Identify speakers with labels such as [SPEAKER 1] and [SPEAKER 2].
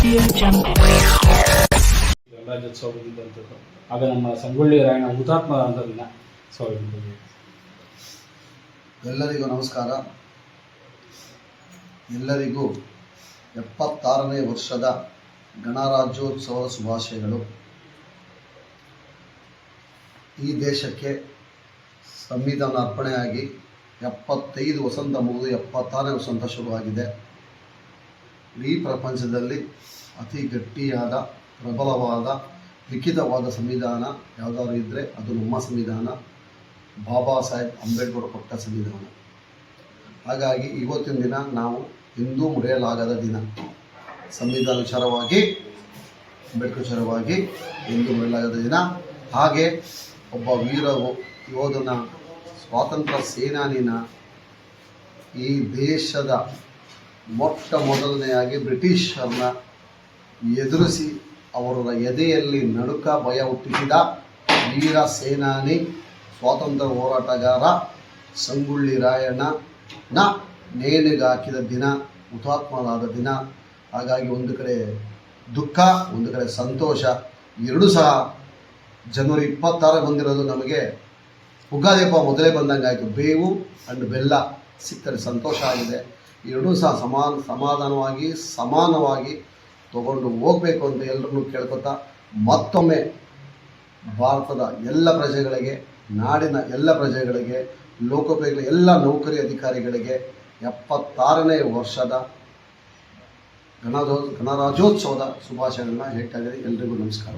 [SPEAKER 1] ಗಣರಾಜ್ಯೋತ್ಸವ ಬಂದಿದ್ದಂಥದ್ದು ಆಗ ನಮ್ಮ ಸಂಗೊಳ್ಳಿ ರಾಯಣ್ಣ ಹುತಾತ್ಮ ಅಂತ ದಿನ ಸೊ
[SPEAKER 2] ಎಲ್ಲರಿಗೂ ನಮಸ್ಕಾರ. ಎಲ್ಲರಿಗೂ ಎಪ್ಪತ್ತಾರನೇ ವರ್ಷದ ಗಣರಾಜ್ಯೋತ್ಸವದ ಶುಭಾಶಯಗಳು. ಈ ದೇಶಕ್ಕೆ ಸಂವಿಧಾನ ಅರ್ಪಣೆಯಾಗಿ ಎಪ್ಪತ್ತೈದು ವಸಂತ ಮುಗಿದು ಎಪ್ಪತ್ತಾರನೇ ವಸಂತ ಶುರುವಾಗಿದೆ. ಇಡೀ ಪ್ರಪಂಚದಲ್ಲಿ ಅತಿ ಗಟ್ಟಿಯಾದ, ಪ್ರಬಲವಾದ, ಲಿಖಿತವಾದ ಸಂವಿಧಾನ ಯಾವುದಾದ್ರು ಇದ್ದರೆ ಅದು ನಮ್ಮ ಸಂವಿಧಾನ. ಬಾಬಾ ಸಾಹೇಬ್ ಅಂಬೇಡ್ಕರ್ ಕೊಟ್ಟ ಸಂವಿಧಾನ. ಹಾಗಾಗಿ ಇವತ್ತಿನ ದಿನ ನಾವು ಎಂದೂ ಮುರಿಯಲಾಗದ ದಿನ. ಸಂವಿಧಾನ ವಿಚಾರವಾಗಿ, ಅಂಬೇಡ್ಕರ್ ವಿಚಾರವಾಗಿ ಎಂದೂ ಮುರಿಯಲಾಗದ ದಿನ. ಹಾಗೆ ಒಬ್ಬ ವೀರ ಯೋಧನ ಸ್ವಾತಂತ್ರ್ಯ ಸೇನಾನಿನ ಈ ದೇಶದ ಮೊಟ್ಟ ಮೊದಲನೆಯಾಗಿ ಬ್ರಿಟಿಷರನ್ನ ಎದುರಿಸಿ ಅವರ ಎದೆಯಲ್ಲಿ ನಡುಕ ಭಯ ಹುಟ್ಟಿಸಿದ ವೀರ ಸೇನಾನಿ ಸ್ವಾತಂತ್ರ್ಯ ಹೋರಾಟಗಾರ ಸಂಗುಳ್ಳಿ ರಾಯಣ್ಣನ ನೇಣಿಗೆ ಹಾಕಿದ ದಿನ, ಹುತಾತ್ಮರಾದ ದಿನ. ಹಾಗಾಗಿ ಒಂದು ಕಡೆ ದುಃಖ, ಒಂದು ಕಡೆ ಸಂತೋಷ. ಎರಡೂ ಸಹ ಜನವರಿ ಇಪ್ಪತ್ತಾರ ಬಂದಿರೋದು ನಮಗೆ. ಉಗಾದಿ ಮೊದಲೇ ಬಂದಂಗೆ ಬೇವು ಅಂಡ್ ಬೆಲ್ಲ ಸಿಕ್ಕರೆ ಸಂತೋಷ ಆಗಿದೆ. ಎರಡೂ ಸಹ ಸಮಾನ, ಸಮಾಧಾನವಾಗಿ, ಸಮಾನವಾಗಿ ತಗೊಂಡು ಹೋಗಬೇಕು ಅಂತ ಎಲ್ಲರನ್ನೂ ಕೇಳ್ಕೊತಾ ಮತ್ತೊಮ್ಮೆ ಭಾರತದ ಎಲ್ಲ ಪ್ರಜೆಗಳಿಗೆ, ನಾಡಿನ ಎಲ್ಲ ಪ್ರಜೆಗಳಿಗೆ ಲೋಕೋಪಯೋಗಿ ಎಲ್ಲ ನೌಕರಿ ಅಧಿಕಾರಿಗಳಿಗೆ ಎಪ್ಪತ್ತಾರನೇ ವರ್ಷದ ಗಣರಾಜೋ ಗಣರಾಜ್ಯೋತ್ಸವದ ಶುಭಾಶಯಗಳನ್ನ ಹೇಳ್ತಾ ಇದ್ದೀನಿ. ಎಲ್ರಿಗೂ ನಮಸ್ಕಾರ.